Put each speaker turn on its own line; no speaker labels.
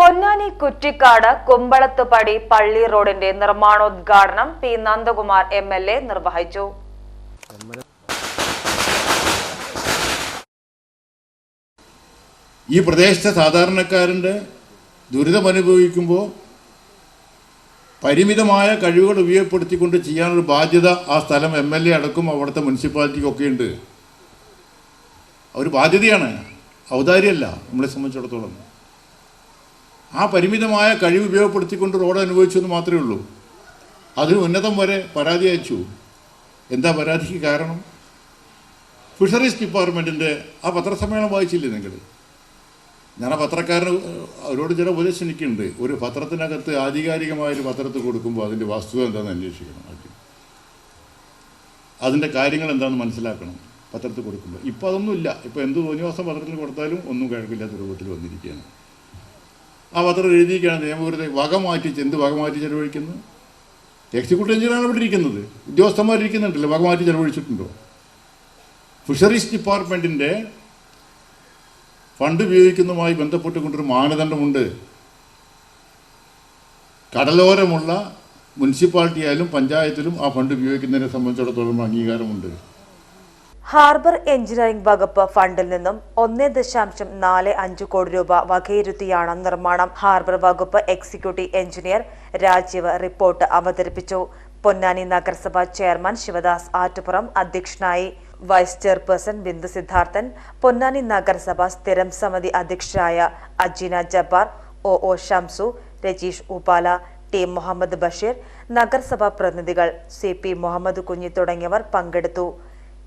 പൊന്നാനി കുറ്റിക്കാട് കുമ്പളത്തുപടി പള്ളി റോഡിന്റെ നിർമ്മാണോദ്ഘാടനം P Nandakumar M L A നിർവഹിച്ചു.
ഈ പ്രദേശത്തെ സാധാരണക്കാരന്റെ ദുരിതമനുഭവിക്കുമ്പോൾ പരിമിതമായ കഴിവുകൾ ഉപയോഗപ്പെടുത്തിക്കൊണ്ട് ചെയ്യാനൊരു ബാധ്യത ആ സ്ഥലം എം എൽ എ അടക്കം അവിടുത്തെ മുനിസിപ്പാലിറ്റിക്കൊക്കെ ഉണ്ട്. ഒരു ബാധ്യതയാണ്. ഔദാര്യമല്ല. നമ്മളെ സംബന്ധിച്ചിടത്തോളം. ആ പരിമിതമായ കഴിവ് ഉപയോഗപ്പെടുത്തിക്കൊണ്ട് റോഡ് അനുഭവിച്ചു എന്ന് മാത്രമേ ഉള്ളൂ. അതിന് ഉന്നതം വരെ പരാതി അയച്ചു. എന്താ പരാതിക്ക് കാരണം? ഫിഷറീസ് ഡിപ്പാർട്ട്മെന്റിന്റെ ആ പത്രസമ്മേളനം വായിച്ചില്ലേ നിങ്ങൾ? ഞാൻ ആ പത്രക്കാരന് അവരോട് ചില ഉപദേശം എനിക്കുണ്ട്. ഒരു പത്രത്തിനകത്ത് ആധികാരികമായൊരു പത്രത്തിൽ കൊടുക്കുമ്പോൾ അതിന്റെ വസ്തുത എന്താണെന്ന് അന്വേഷിക്കണം ആദ്യം. അതിന്റെ കാര്യങ്ങൾ എന്താണെന്ന് മനസ്സിലാക്കണം പത്രത്തിൽ കൊടുക്കുമ്പോൾ. ഇപ്പോൾ അതൊന്നുമില്ല ഇപ്പോൾ എന്ത് തോന്നിയ ദിവസം പത്രത്തിൽ കൊടുത്താലും ഒന്നും കിഴക്കില്ലാത്ത രൂപത്തിൽ വന്നിരിക്കുകയാണ്. ആ പത്രം എഴുതിയിരിക്കുകയാണ് നിയമവിരുദ്ധ വക മാറ്റി എന്ത് വക മാറ്റി ചെലവഴിക്കുന്നത് എക്സിക്യൂട്ടീവ് എഞ്ചിനീയറാണ് ഇവിടെ ഇരിക്കുന്നത്. ഉദ്യോഗസ്ഥന്മാരിരിക്കുന്നുണ്ടല്ലോ. വക മാറ്റി ചെലവഴിച്ചിട്ടുണ്ടോ? ഫിഷറീസ് ഡിപ്പാർട്ട്മെന്റിന്റെ ഫണ്ട് ഉപയോഗിക്കുന്നതുമായി ബന്ധപ്പെട്ടുകൊണ്ടൊരു മാനദണ്ഡമുണ്ട്. കടലോരമുള്ള മുനിസിപ്പാലിറ്റി ആയാലും പഞ്ചായത്തിലും ആ ഫണ്ട് ഉപയോഗിക്കുന്നതിനെ സംബന്ധിച്ചിടത്തോളം അംഗീകാരമുണ്ട്.
ഹാർബർ എഞ്ചിനീയറിംഗ് വകുപ്പ് ഫണ്ടിൽ നിന്നും ഒന്നേ ദശാംശം നാല് അഞ്ച് കോടി രൂപ വകയിരുത്തിയാണ് നിർമ്മാണം. ഹാർബർ വകുപ്പ് എക്സിക്യൂട്ടീവ് എഞ്ചിനീയർ രാജീവ് റിപ്പോർട്ട് അവതരിപ്പിച്ചു. പൊന്നാനി നഗരസഭ ചെയർമാൻ ശിവദാസ് ആറ്റുപുറം അധ്യക്ഷനായി. വൈസ് ചെയർപേഴ്സൺ ബിന്ദു സിദ്ധാർത്ഥൻ പൊന്നാനി നഗരസഭ സ്ഥിരം സമിതി അധ്യക്ഷരായ Ajeena Jabbar O O Shamsu Rajeesh Upala T Muhammad Basheer നഗരസഭാ പ്രതിനിധികൾ സി പി മുഹമ്മദ് കുഞ്ഞി തുടങ്ങിയവർ പങ്കെടുത്തു.